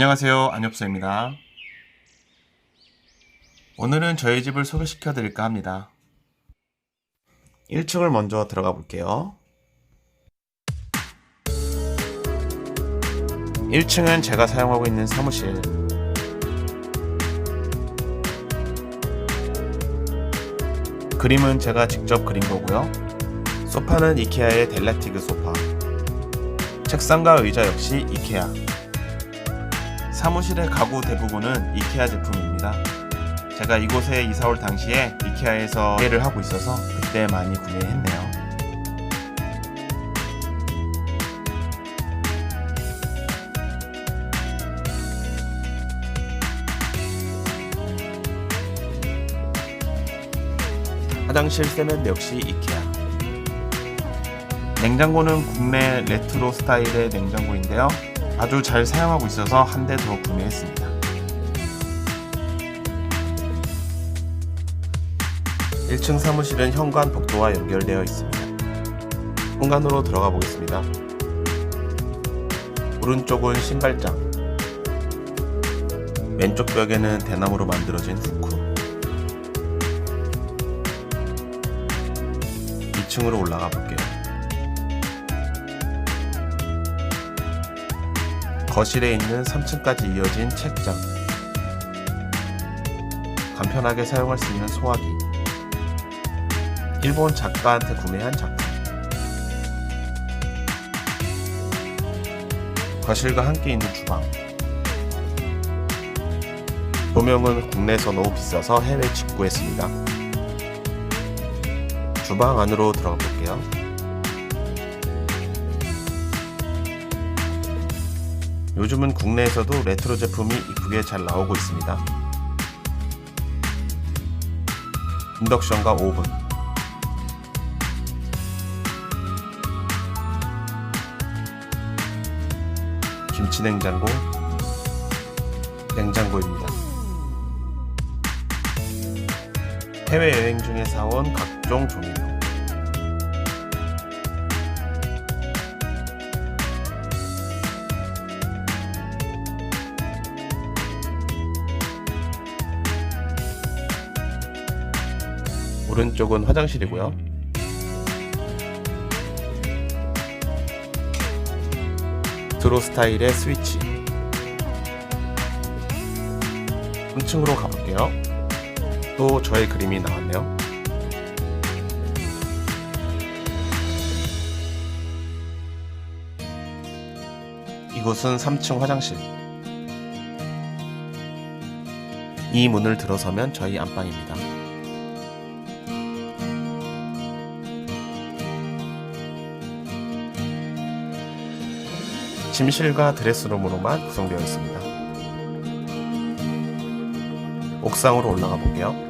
안녕하세요. 안엽서입니다. 오늘은 저희 집을 소개시켜 드릴까 합니다. 1층을 먼저 들어가 볼게요. 1층은 제가 사용하고 있는 사무실. 그림은 제가 직접 그린 거고요. 소파는 이케아의 델라티그 소파. 책상과 의자 역시 이케아. 사무실의 가구 대부분은 이케아 제품입니다. 제가 이곳에 이사 올 당시에 이케아에서 구매를 하고 있어서 그때 많이 구매했네요. 화장실 세면 역시 이케아. 냉장고는 국내 레트로 스타일의 냉장고인데요. 아주 잘 사용하고 있어서 한 대 더 구매했습니다. 1층 사무실은 현관 복도와 연결되어 있습니다. 공간으로 들어가 보겠습니다. 오른쪽은 신발장, 왼쪽 벽에는 대나무로 만들어진 후크, 2층으로 올라가 볼게요. 거실에 있는 3층까지 이어진 책장. 간편하게 사용할 수 있는 소화기. 일본 작가한테 구매한 작품. 거실과 함께 있는 주방. 조명은 국내에서 너무 비싸서 해외 직구했습니다. 주방 안으로 들어가 볼게요 요즘은 국내에서도 레트로 제품이 이쁘게 잘 나오고 있습니다. 인덕션과 오븐 김치 냉장고 냉장고입니다. 해외여행 중에 사온 각종 조미료 오른쪽은 화장실이고요. 드로 스타일의 스위치. 3층으로 가볼게요. 또 저의 그림이 나왔네요. 이곳은 3층 화장실. 이 문을 들어서면 저희 안방입니다. 침실과 드레스룸으로만 구성되어 있습니다. 옥상으로 올라가 볼게요.